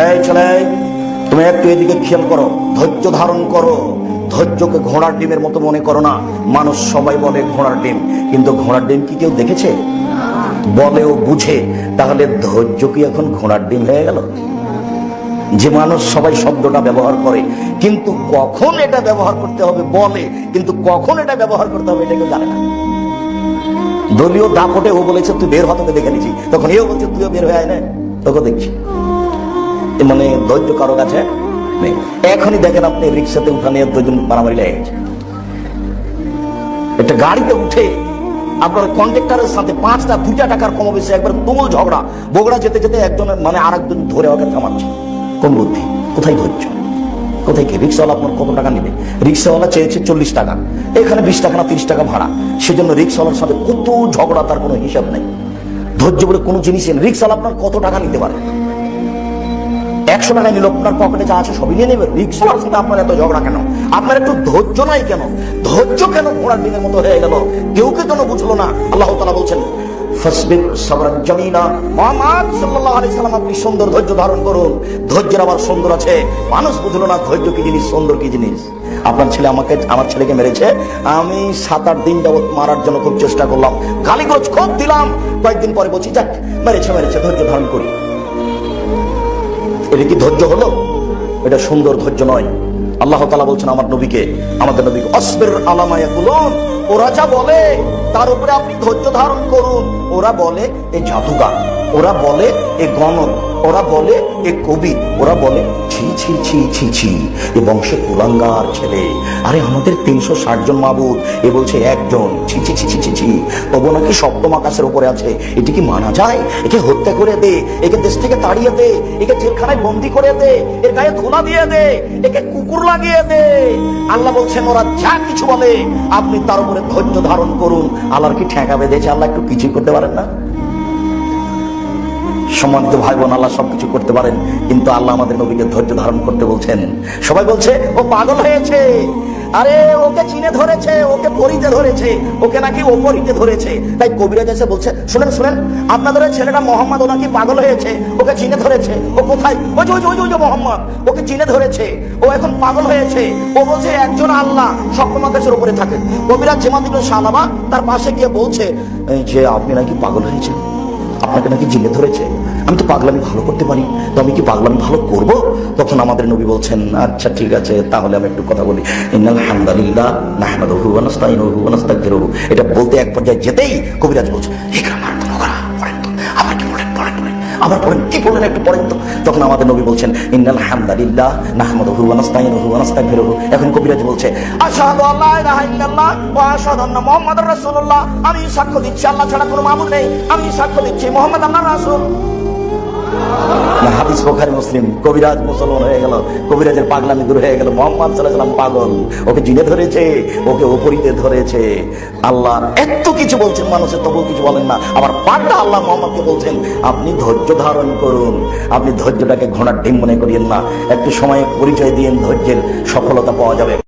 এই ছেলে, তুমি একটু এদিকে খেয়াল করো, ধৈর্য ধারণ করো। ধৈর্যকে ঘোড়ার ডিমের মতো মনে করো না। মানুষ সবাই বলে ঘোড়ার ডিম, কিন্তু ঘোড়ার ডিম কি কেউ দেখেছে? বলে ও বুঝে, তাহলে ধৈর্য কি এখন ঘোড়ার ডিম হয়ে গেল? যে মানুষ সবাই শব্দটা ব্যবহার করে, কিন্তু কখন এটা ব্যবহার করতে হবে বলে, কিন্তু কখন এটা ব্যবহার করতে হবে এটা কেউ জানে না। দলীয় দাপটে ও বলেছে, তুই বের হতে দেখে নিছি। তখন এও বলছে, তুইও বের হয়ে আয়, না, তোকে দেখছি। মানে ধৈর্য কারও কাছে নেই। এখনই দেখেন আপনি রিক্সাতে উঠা নিয়ে দুজন মারামারি লেগে গেছে। একটা গাড়িতে উঠে আপনার কন্ট্রাক্টরের সাথে পাঁচটা, দুইটা টাকার কম বেশি, একবার তুমুল ঝগড়া। বগড়া যেতে যেতে একজনের মানে আর একজন ধরে ওকে থামাচ্ছে। কোন বুদ্ধি? কোথায় ধৈর্য? কোথায় কি? রিক্সাওয়ালা আপনার কত টাকা নেবে? রিক্সাওয়ালা চেয়েছে চল্লিশ টাকা। এখানে বিশ টাকা না তিরিশ টাকা ভাড়া। সেজন্য রিক্সাওয়ালার সাথে কত ঝগড়া, তার কোনো হিসাব নেই। ধৈর্য বলে কোনো জিনিস নেই। রিক্সাওয়ালা আপনার কত টাকা নিতে পারে? একশো টাকা নিল আপনার পকেটে যা আছে সবই নিয়ে নেবেন রিক্সাওয়ালার সাথে আপনার এত ঝগড়া কেন? আপনার একটু ধৈর্য নাই কেন? ধৈর্য কেন ঘোড়ার দিনের মতো হয়ে গেল? কেউ কে কেন বুঝলো না? আল্লাহ তালা বলছেন মুহাম্মদ সাল্লাল্লাহু আলাইহি সাল্লাম, আপনি সুন্দর ধৈর্য ধারণ করুন। ধৈর্যের আবার সুন্দর আছে। মানুষ বুঝলো না ধৈর্য কি জিনিস, সুন্দর কি জিনিস। আপনার ছেলে আমাকে, আমার ছেলেকে মেরেছে। আমি সাত আট দিন যাবত মারার জন্য খুব চেষ্টা করলাম। গালিগোজ খুব দিলাম। কয়েকদিন পরে বলছি, যাক, মেরেছে মেরেছে, ধৈর্য ধারণ করি। এটা কি ধৈর্য হলো? এটা সুন্দর ধৈর্য নয়। আল্লাহ তালা বলছেন, আমার নবীকে, আমাদের নবীকে, অস্বের আলামায় কুলন ওরা যা বলে, তার উপরে আপনি ধৈর্য ধারণ করুন। ওরা বলে এ জাদুগান ওরা বলে এ গণক, ওরা বলে এ কবি, ওরা বলে ছি ছি ছি ছি ছি। এ বংশে কুলাঙ্গার ছেলে। আরে, আমাদের তিনশো ষাট জন মাবুদ। এ বলছে একজন। ছি ছি ছি ছি ছি ছি। তবু নাকি সপ্তম আকাশের উপরে আছে। এটি কি মানা যায়? একে হত্যা করে দে, একে দেশ থেকে তাড়িয়ে দে, একে জেলখানায় বন্দি করে দে, এর গায়ে ধুলা দিয়ে দে, একে কুকুর লাগিয়ে দে। আল্লাহ বলছেন, ওরা যা কিছু বলে, আপনি তার উপরে ধৈর্য ধারণ করুন। আল্লাহর কি ঠেকা বেঁধেছে? আল্লাহ একটু কিছুই করতে পারেন না? সম্মানিত ভাই বোন, আল্লাহ সবকিছু করতে পারেন, কিন্তু আল্লাহ আমাদের নবীকে ধৈর্য ধারণ করতে বলছেন। সবাই বলছে, ও পাগল হয়েছে। আরে, ওকে চিনে ধরেছে, ওকে পরিতে ধরেছে, ওকে নাকি ওপরিতে ধরেছে। তাই কবিরাজ এসে বলছে, শুনেন শুনেন, আপনাদের ছেলেটা মোহাম্মদ, ও নাকি পাগল হয়েছে, ওকে চিনে ধরেছে, ও কোথায়? ওই যে, ওই মোহাম্মদ, ওকে চিনে ধরেছে, ও এখন পাগল হয়েছে, ও বলছে, একজন আল্লাহ সপ্তম আকাশের উপরে থাকে। কবিরাজ জেমাদিন সালাবা তার পাশে গিয়ে বলছে যে, আপনি নাকি পাগল হয়েছে আপনাকে নাকি জিলে ধরেছে? আমি তো পাগলামি ভালো করতে পারি। তো আমি কি পাগলামি ভালো করব? তখন আমাদের নবী বলছেন আচ্ছা ঠিক আছে, তাহলে আমি একটু কথা বলি। ইন্নাল এটা বলতে এক পর্যায়ে যেতেই কবিরাজ বলছে আবার পড়েন কি বললেন একটু পড়েন তো। তখন আমাদের নবী বলছেন, ইন্নাল হামদালিল্লাহ নাহমাদুহু ওয়া নাস্তাইনুহু ওয়া নাস্তাগফিরুহু। এখন কবিরাজ বলছে, আশহাদু আল্লা ইলাহা ইল্লাল্লাহ ওয়া আশহাদু আন্না মুহাম্মাদুর রাসূলুল্লাহ। আমি সাক্ষ্য দিচ্ছি, আল্লাহ ছাড়া কোনো মাবুদ নেই। আমি সাক্ষ্য দিচ্ছি, মুহাম্মদ আল্লাহর রাসূল। হাদিস বোখারি, মুসলিম। কবিরাজ মুসলমান হয়ে গেল, কবিরাজের পাগলামি দূর হয়ে গেল। মোহাম্মদ পাগল, ওকে জিনে ধরেছে, ওকে ওপরিতে ধরেছে। আল্লাহ এত কিছু বলছেন মানুষের তবুও কিছু বলেন না। আবার পাল্টা আল্লাহ মোহাম্মদকে বলছেন, আপনি ধৈর্য ধারণ করুন, আপনি ধৈর্যটাকে ঘোড়ার ডিম মনে করিয়েন না। একটু সময় পরিচয় দিয়েন, ধৈর্যের সফলতা পাওয়া যাবে।